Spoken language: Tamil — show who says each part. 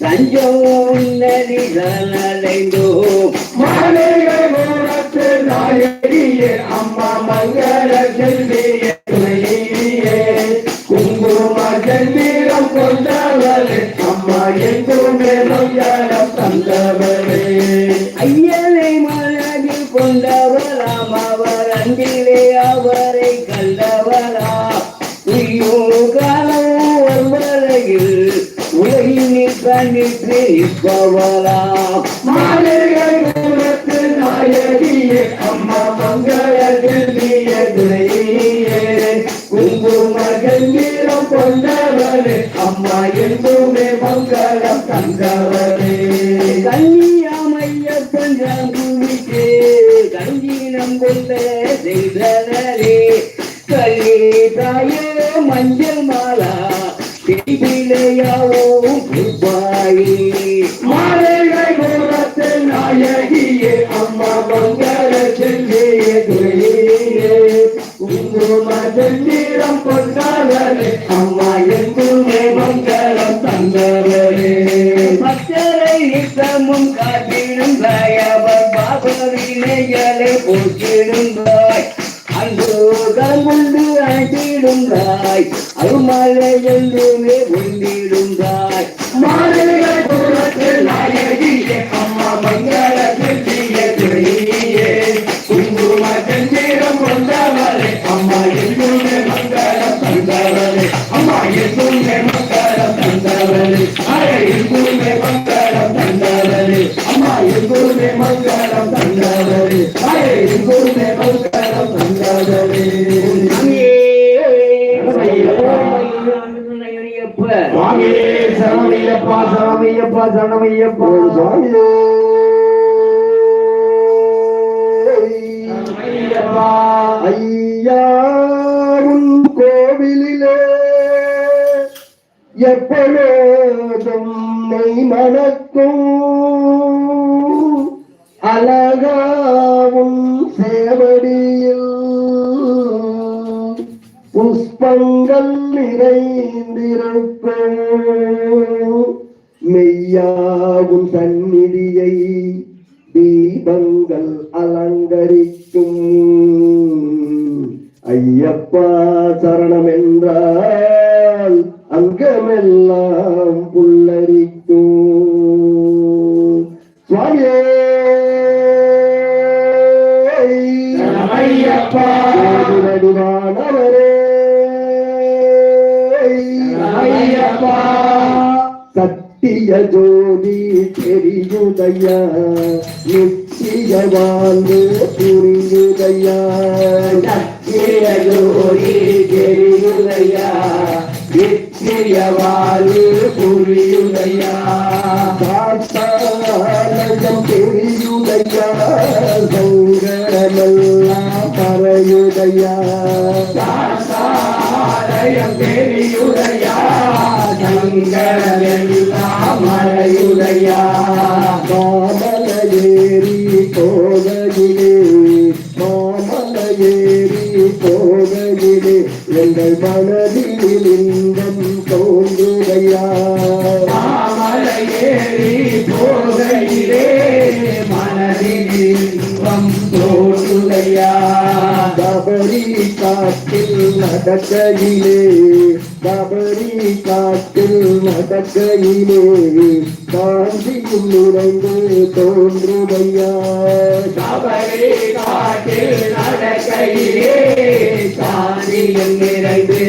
Speaker 1: தஞ்சம் நதிகள் அடைந்தோம்.
Speaker 2: மாலையை மூலத்து நாயகியே அம்மா மங்கள செல்வியே துணையே குங்கும செந்நிறம் கொண்டவளே அம்மா எங்குமே மங்களம் தந்தவளே.
Speaker 1: ஐயனை மனதில் கொண்டவராம் அவர் அன்பிலே அவரை கண்டவராம் உயிரும் உலகினில் கண்டித்து
Speaker 2: நாயகியே அம்மா மங்கள செல்வியே துணையே குங்கும கொண்டவளே அம்மா எங்குமே மங்களம் தந்தவளே
Speaker 1: கன்னியாமையப்பன் குவித்தே கஞ்சினம் கொண்ட செய்தனரே கல்லி தாயே மஞ்சள் மாலா பிடிப்பிலையாவும் புப்பாயி
Speaker 2: மாலைகள் மூலத்து நாயகியே அம்மா மங்கள செல்வியே துணையே குங்கும செந்நிறம் அம்மா எங்குமே மங்களம் தந்தவளே
Speaker 1: பக்தரை அன்பு உண்டு அழைத்திடுந்தாய் அருமலை என்றுமே உண்டிடுங்காய்
Speaker 2: மாலைகள் மூலத்து நாயகியே அம்மா மங்கள செல்வியே துணையே. குங்கும செந்நிறம் அம்மா எங்குமே மங்களம் தந்தவரே அம்மா எங்குமே மங்களம் தந்தவரே அரை எங்குமே மங்களம் தந்தவரே அம்மா எங்குமே மங்களம் அரை சரணமையப்பா சரணமையப்பா சரணமையப்பா சுவாமியே சரணமையப்பா
Speaker 3: ஐயா உன் கோவிலிலே எப்பொழுதும் மணக்கும் அழகாவும் ஐயப்பா சரணம் என்றால் அங்கமெல்லாம் புல்லரிக்கும். சுவாமியே. சத்திய ஜோதி தெரியுதையா? நித்திய வாழ்வு புரியுதையா
Speaker 2: சத்திய தெரியுதையா நித்திய வாழ்வு புரியுதையா
Speaker 3: காத்தாலயம் தெரியுதையா சங்கரமெல்லாம் பறையுதையா.
Speaker 2: சாசாலயம் தெரியுதையா மறையுதையா
Speaker 3: மனதில் இன்பம்
Speaker 2: தோன்றுகையா?
Speaker 3: கபரி காட்டில் நடக்கையிலே கபரி காட்டில் நடக்கையிலே காந்தியும் நிறைந்து தோன்றுதையா
Speaker 2: கபடி காட்டில் நடக்கையிலே சாதியம் நிறைந்து